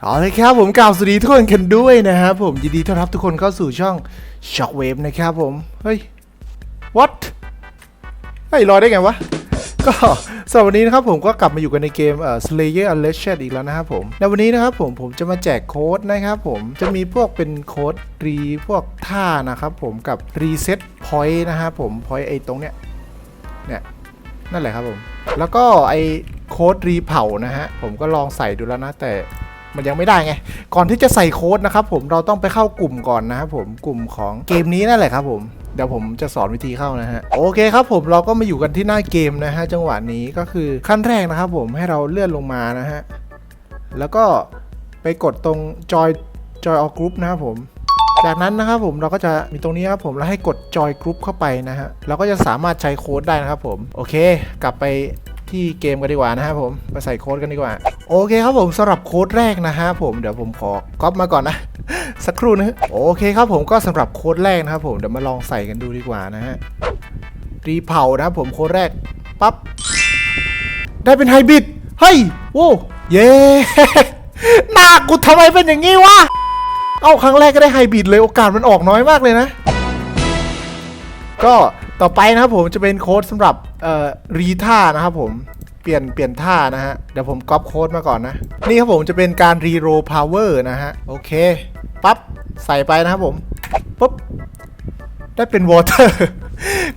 เอาเลยครับผมกล่าวสวัสดีทุกคนกันด้วยนะครับผมยินดีต้อนรับทุกคนเข้าสู่ช่อง Shockwave นะครับผม เฮ้ย what เฮ้ยรอได้ไงวะ ก็สำหรับวันนี้นะครับผมก็กลับมาอยู่กันในเกมเอ่อ Slayer Unleashed อีกแล้วนะครับผมในวันนี้นะครับผมผมจะมาแจกโค้ดนะครับผมจะมีพวกเป็นโค้ดรีพวกท่านะครับผมกับ Reset Point นะครับผม Point ไอ้ตรงเนี้ยเนี่ยนั่นแหละครับผม แล้วก็ไอ้โค้ดรีเผานะฮะผมก็ลองใส่ดูแล้วนะแต่ มันยังไม่ได้ไง ก่อนที่จะใส่โค้ดนะครับผมเราต้องไปเข้ากลุ่มก่อนนะครับผมกลุ่มของเกมนี้นั่นแหละครับผมเดี๋ยวผมจะสอนวิธีเข้านะฮะโอเคครับผมเราก็มาอยู่กันที่หน้าเกมนะฮะจังหวะนี้ก็คือขั้นแรกนะครับผมให้เราเลื่อนลงมานะฮะแล้วก็ไปกดตรงจอยจอยออกรุ๊ปนะครับผมจากนั้นนะครับผมเราก็จะมีตรงนี้ครับผมแล้วให้กดจอยกรุ๊ปเข้าไปนะฮะเราก็จะสามารถใช้โค้ดได้นะครับผมโอเค กลับไป ที่เกมกันดีกว่านะครับผมไปใส่โค้ดกันดีกว่า โอเคครับผมสำหรับโค้ดแรกนะฮะผมเดี๋ยวผมขอก๊อปมาก่อนนะ สักครู่นะโอเคครับผมก็สำหรับโค้ดแรกนะครับผมเดี๋ยวมาลองใส่กันดูดีกว่านะฮะรีเผานะครับผมโค้ดแรกปั๊บได้เป็นไฮบริดเฮ้ยโว้เย้หน้ากูทำไมเป็นอย่างงี้วะเอาครั้งแรกก็ได้ไฮบริดเลยโอกาสมันออกน้อยมากเลยนะ ก็ ต่อไปนะครับผมจะเป็นโค้ดสำหรับเอ่อรีท่านะครับผมเปลี่ยนเปลี่ยนท่านะฮะเดี๋ยวผมก๊อปโค้ดมาก่อนนะ นี่ครับผมจะเป็นการรีโรพาวเวอร์นะฮะโอเคปั๊บใส่ไปนะครับผมปุ๊บได้เป็นวอเตอร์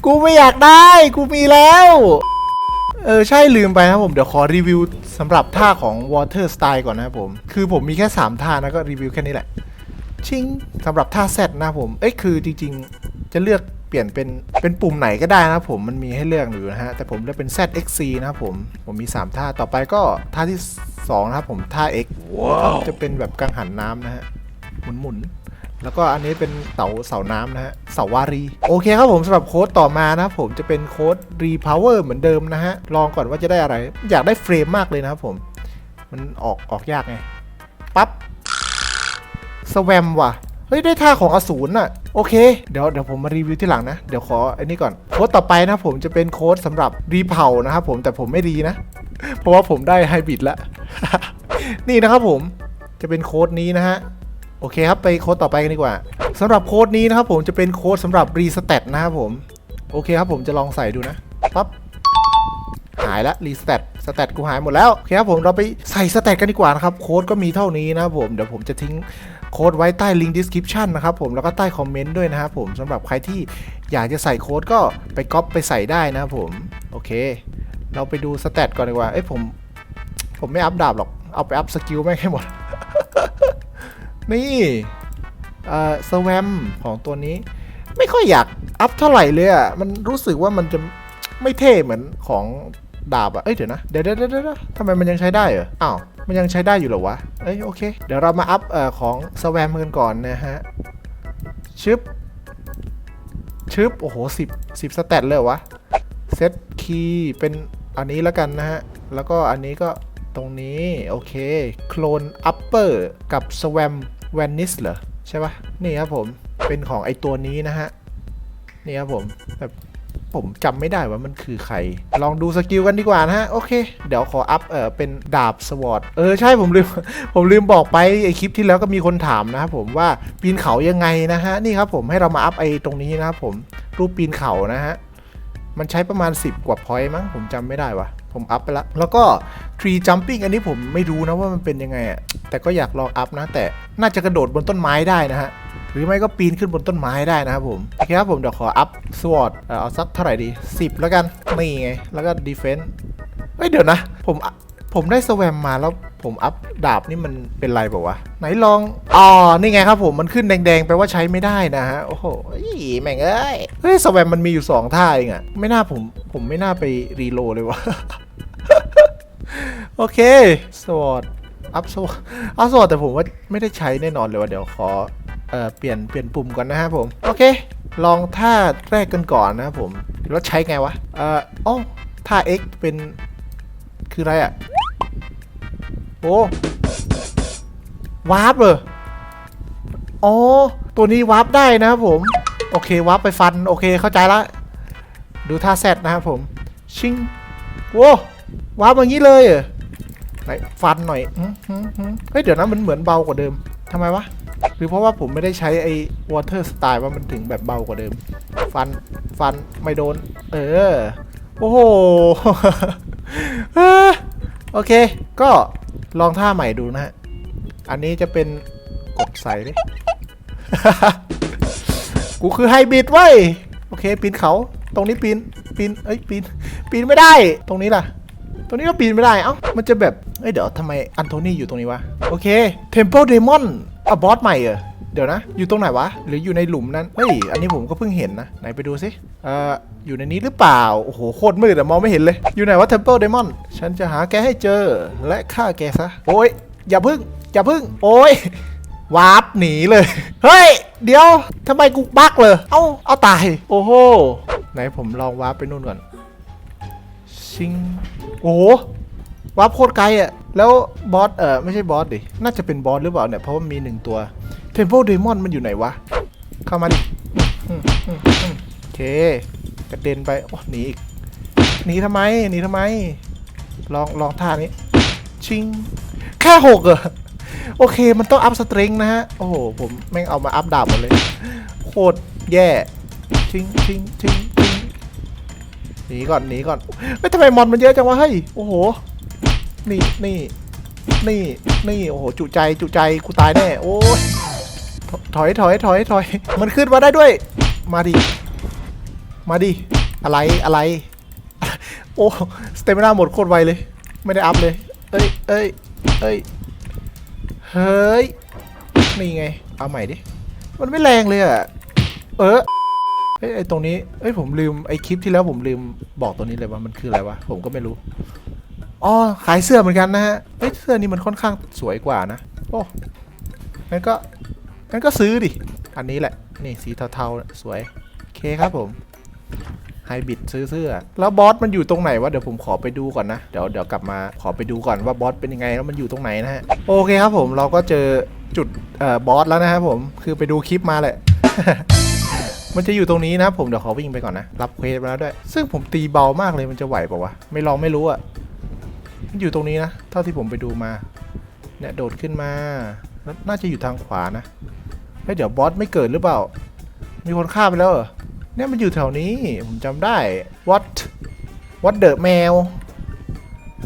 กูไม่อยากได้ กูมีแล้ว เออ ใช่ลืมไปนะครับผม เดี๋ยวขอรีวิวสำหรับท่าของ Water Style ก่อนนะครับผม คือผมมีแค่ 3 ท่านะก็รีวิวแค่นี้แหละ ชิงสำหรับท่าแซดนะครับผม เอ้ยคือจริง ๆ จะเลือก เปลี่ยนเป็นเป็นปุ่มไหนก็ได้นะครับผมมันมีให้เลือกอยู่นะฮะแต่ผมเลือกเป็น ZXC นะครับผมผมมี 3 ท่าต่อไปก็ท่าที่ 2 นะครับผมท่า X จะเป็นแบบกังหันน้ำนะฮะหมุนหมุนๆแล้วก็อันนี้เป็นเสาเสาน้ำนะฮะเสาวารี โอเคครับผมสำหรับโค้ดต่อมานะครับผมจะเป็นโค้ด repower เหมือนเดิมนะฮะ ลองก่อนว่าจะได้อะไร อยากได้เฟรมมากเลยนะครับผม มันออกออกยากไง ปั๊บสแวมว่ะ เฮ้ยได้ท่าของอสูรน่ะโอเคเดี๋ยวเดี๋ยวผมมารีวิวที่หลังนะ เดี๋ยวขออันนี้ก่อนโค้ดต่อไปนะผมจะเป็นโค้ดสำหรับรีเผานะครับผมแต่ผมไม่รีนะ เพราะว่าผมได้ไฮบริดแล้วนี่นะครับผมจะเป็นโค้ดนี้นะฮะโอเคครับไปโค้ดต่อไปกันดีกว่าสำหรับโค้ดนี้นะครับผมจะเป็นโค้ดสำหรับรีสเตตนะครับผมโอเคครับผมจะลองใส่ดูนะปั๊บหายละรีสเตตสเตตกูหายหมดแล้วโอเคครับผมเราไปใส่สเตตกันดีกว่านะครับโค้ดก็มีเท่านี้นะครับผมเดี๋ยวผมจะทิ้ง โค้ดไว้ใต้ลิงก์ description นะครับผมแล้วก็ใต้คอมเมนต์ด้วยนะครับผมสำหรับใครที่อยากจะใส่โค้ดก็ไปก๊อปไปใส่ได้นะครับผม โอเค เราไปดูสเตตก่อนดีกว่าเอ้ยผม ผมไม่อัพดาบหรอก เอาไปอัพสกิลแม่งให้หมด นี่เอ่อสวมของตัวนี้ ไม่ค่อยอยากอัพเท่าไหร่เลยอะมันรู้สึกว่ามันจะไม่เท่เหมือนของดาบอะ เอ้ยเดี๋ยวนะ เดี๋ยวเดี๋ยวเดี๋ยวเดี๋ยวทำไมมันยังใช้ได้เหรอ อ้าวมันยังใช้ได้อยู่เหรอวะ เอ้ยโอเค เดี๋ยวเรามาอัพเอ่อของสแวมกันก่อนนะฮะ ชึบ ชึบ โอ้โหสิบสิบสเตตเลยวะ เซตคีย์เป็นอันนี้แล้วกันนะฮะ แล้วก็อันนี้ก็ตรงนี้ โอเค โคลนอัปเปอร์กับสแวมแวนิสเหรอ ใช่ปะนี่ครับผม เป็นของไอตัวนี้นะฮะ นี่ครับผมแบบ ผมจำไม่ได้ว่ามันคือใคร ลองดูสกิลกันดีกว่านะฮะ โอเค เดี๋ยวขออัพเออเป็นดาบสวอตเออ ใช่ผมลืม ผมลืมบอกไปไอคลิปที่แล้วก็มีคนถามนะครับผมว่าปีนเขายังไงนะฮะ นี่ครับผมให้เรามาอัพไอตรงนี้นะครับผมรูปปีนเขานะฮะ มันใช้ประมาณ 10 กว่าพอยต์มั้งผมจำไม่ได้วะผมอัพไปแล้วแล้วก็ tree jumping อันนี้ผมไม่รู้นะว่ามันเป็นยังไงอะแต่ก็อยากลองอัพนะ แต่น่าจะกระโดดบนต้นไม้ได้นะฮะ หรือไม่ก็ปีนขึ้นบนต้นไม้ได้นะครับผมโอเคครับผมเดี๋ยวขออัพสวอตเอาสักเท่าไหร่ดี 10 แล้วกันนี่ไงแล้วก็ defense เฮ้ยเดี๋ยวนะ ผมผมได้สแวมมาแล้วผมอัพดาบนี่มันเป็นไรบอกวะไหนลองอ๋อนี่ไงครับผมมันขึ้นแดงๆแปลว่าใช้ไม่ได้นะฮะโอ้โหแม่งเอ้ยเฮ้ยสแวมมันมีอยู่2ท่าเองอะไม่น่าผมผมไม่น่าไปรีโลเลยวะโอเคสวอตอัพสวอตอัพสวอตแต่ผมว่าไม่ได้ใช้แน่นอนเลยว่าเดี๋ยวขอ เอ่อเปลี่ยนเปลี่ยนปุ่มก่อนนะครับผม โอเค ลองท่าแรกกันก่อนนะครับผมแล้วใช้ไงวะเอ่ออ๋อท่า X เป็นคืออะไรอะ่ะโอ้วาร์ปเหรออ๋อ ตัวนี้วาร์ปได้นะครับผม โอเควาร์ปไปฟัน โอเคเข้าใจละ ดูท่าแซดนะครับผม ชิงโว้วาร์ปอย่างนี้เลยเหรอไหนฟันหน่อยเฮ้ยเดี๋ยวนะมันเหมือนเบากว่าเดิมทำไมวะ หรือเพราะว่าผมไม่ได้ใช้ไอ้วอเตอร์สไตล์ว่ามันถึงแบบเบากว่าเดิม ฟัน ฟัน ไม่โดน เออ โอ้โห โอเค ก็ลองท่าใหม่ดูนะฮะ อันนี้จะเป็นกดใส่ดิกูคือไฮบริดเว้โอเค ปีนเขา ตรงนี้ปีน ปีน เอ้ย ปีน ปีนไม่ได้ ตรงนี้ล่ะ ตรงนี้ก็ปีนไม่ได้ เอ้า มันจะแบบ เอ้ย เดี๋ยวทำไมอันโทนี่อยู่ตรงนี้วะ โอเค Temple Demon อ่ อะบอสใหม่เหรอเดี๋ยวนะ อยู่ตรงไหนวะ หรืออยู่ในหลุมนั้น เฮ้ย อันนี้ผมก็เพิ่งเห็นนะ ไหนไปดูสิเอ่ออยู่ในนี้หรือเปล่า โอ้โห โคตรมืดอะมองไม่เห็นเลย อยู่ไหนวะ Temple Demon ฉันจะหาแกให้เจอ และฆ่าแกซะ โอ้ย อย่าพึ่ง อย่าพึ่ง โอ้ยวาร์ปหนีเลย เฮ้ย เดี๋ยวทำไมกูบักเลย เอ้า เอาตาย โอ้โห ไหนผมลองวาร์ปไปนู่นก่อน ชิง โอ้ วาร์ปโคตรไกลอะ แล้วบอสเออไม่ใช่บอสดิ น่าจะเป็นบอสหรือเปล่าเนี่ย เพราะว่ามีหนึ่งตัว Temple Demon มันอยู่ไหนวะ เข้ามาดิโอเค กระเด็นไป โอ้หนีอีก หนีทำไม หนีทำไม ลอง ลองท่านี้ ชิง แค่หกเหรอ โอเค มันต้องอัพสตริงนะฮะ โอ้โห ผมแม่งเอามาอัพดาบหมดเลย โคตรแย่ชิงชิงชิงชิงหนีก่อนหนีก่อน เฮ้ยทำไมมอนมันเยอะจังวะ เฮ้ย โอ้โห นี่นี่นี่นี่โอ้โหจุใจจุใจกูตายแน่โอ้ยถอยถอยถอยถอยมันขึ้นมาได้ด้วย มาดิมาดิอะไรอะไรโอ้สเตมินาหมดโคตรไวเลย ไม่ได้อัพเลย เอ้ยเอ้ยเอ้ยเฮ้ยนี่ไง เอาใหม่ดิ มันไม่แรงเลยอะเออเอ้ยตรงนี้เอ้ยผมลืมไอคลิปที่แล้วผมลืมบอกตัวนี้เลยว่ามันคืออะไรวะผมก็ไม่รู้ อ๋อขายเสื้อเหมือนกันนะฮะเอ้ยเสื้อนี้มันค่อนข้างสวยกว่านะ โอ้งั้นก็งั้นก็ซื้อดิ อันนี้แหละ นี่สีเทาๆ สวย โอเคครับผมไฮบิดซื้อเสื้อ แล้วบอสมันอยู่ตรงไหนวะ เดี๋ยวผมขอไปดูก่อนนะ เดี๋ยวเดี๋ยวกลับมาขอไปดูก่อนว่าบอสเป็นยังไงแล้วมันอยู่ตรงไหนนะฮะ โอเคครับผมเราก็เจอจุดเอ่อบอสแล้วนะครับผม คือไปดูคลิปมาแหละ มันจะอยู่ตรงนี้นะผมเดี๋ยวขอวิ่งไปก่อนนะ รับเควสมาแล้วด้วย ซึ่งผมตีเบามากเลยมันจะไหวเปล่าวะ ไม่ลองไม่รู้อะ อยู่ตรงนี้นะ เท่าที่ผมไปดูมา เนี่ยโดดขึ้นมาแล้วน่าจะอยู่ทางขวานะเฮ้ยเดี๋ยวบอสไม่เกิดหรือเปล่า มีคนฆ่าไปแล้วเหรอ เนี่ยมันอยู่แถวนี้ ผมจำได้ what what the แมว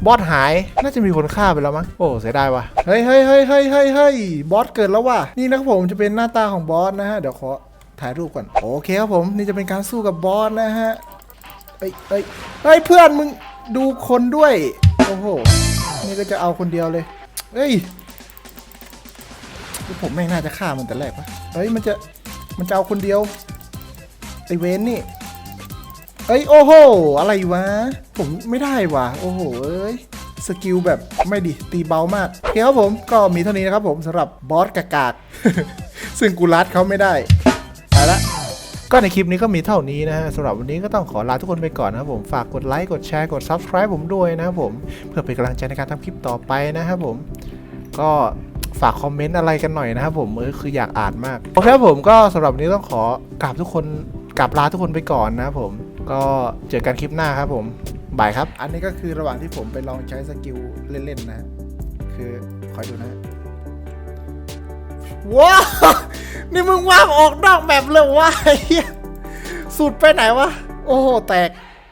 บอสหาย น่าจะมีคนฆ่าไปแล้วมั้ง โอ้เสียดายว่ะ เฮ้ยเฮ้ยเฮ้ยเฮ้ยเฮ้ยเฮ้ยบอสเกิดแล้วว่ะ นี่นะครับผมจะเป็นหน้าตาของบอสนะฮะ เดี๋ยวขอถ่ายรูปก่อน โอเคครับผม นี่จะเป็นการสู้กับบอสนะฮะเฮ้ยเฮ้ยเฮ้ยเพื่อนมึง ดูคนด้วย โอ้โห นี่ก็จะเอาคนเดียวเลย เฮ้ยผมแม่งน่าจะฆ่ามันแต่แรกปะเฮ้ย มันจะ มันจะเอาคนเดียว ไอเวนนี่ เอ้ย โอ้โห อะไรวะ ผมไม่ได้วะโอ้โห เอ้ย สกิลแบบไม่ดิตีเบามากโอเคครับผม ก็มีเท่านี้นะครับผมสำหรับบอสกากากๆซึ่งกูรัดเขาไม่ได้ ไปละ ก็ในคลิปนี้ก็มีเท่านี้นะฮะสำหรับวันนี้ก็ต้องขอลาทุกคนไปก่อนนะครับผมฝากกดไลค์กดแชร์กด Subscribe ผมด้วยนะครับผมเพื่อเป็นกำลังใจในการทำคลิปต่อไปนะครับผมก็ฝากคอมเมนต์อะไรกันหน่อยนะครับผมเออคืออยากอ่านมากโอเคครับผมก็สำหรับวันนี้ต้องขอกราบทุกคนกราบลาทุกคนไปก่อนนะครับผมก็เจอกันคลิปหน้าครับผมบายครับ อันนี้ก็คือระหว่างที่ผมไปลองใช้สกิลเล่นๆนะ คือคอยดูนะ ว้าวนี่มึงว่างออกนอกแบบเลยวะไอ้เหี้ยสุดไปไหนวะ โอ้โห แตก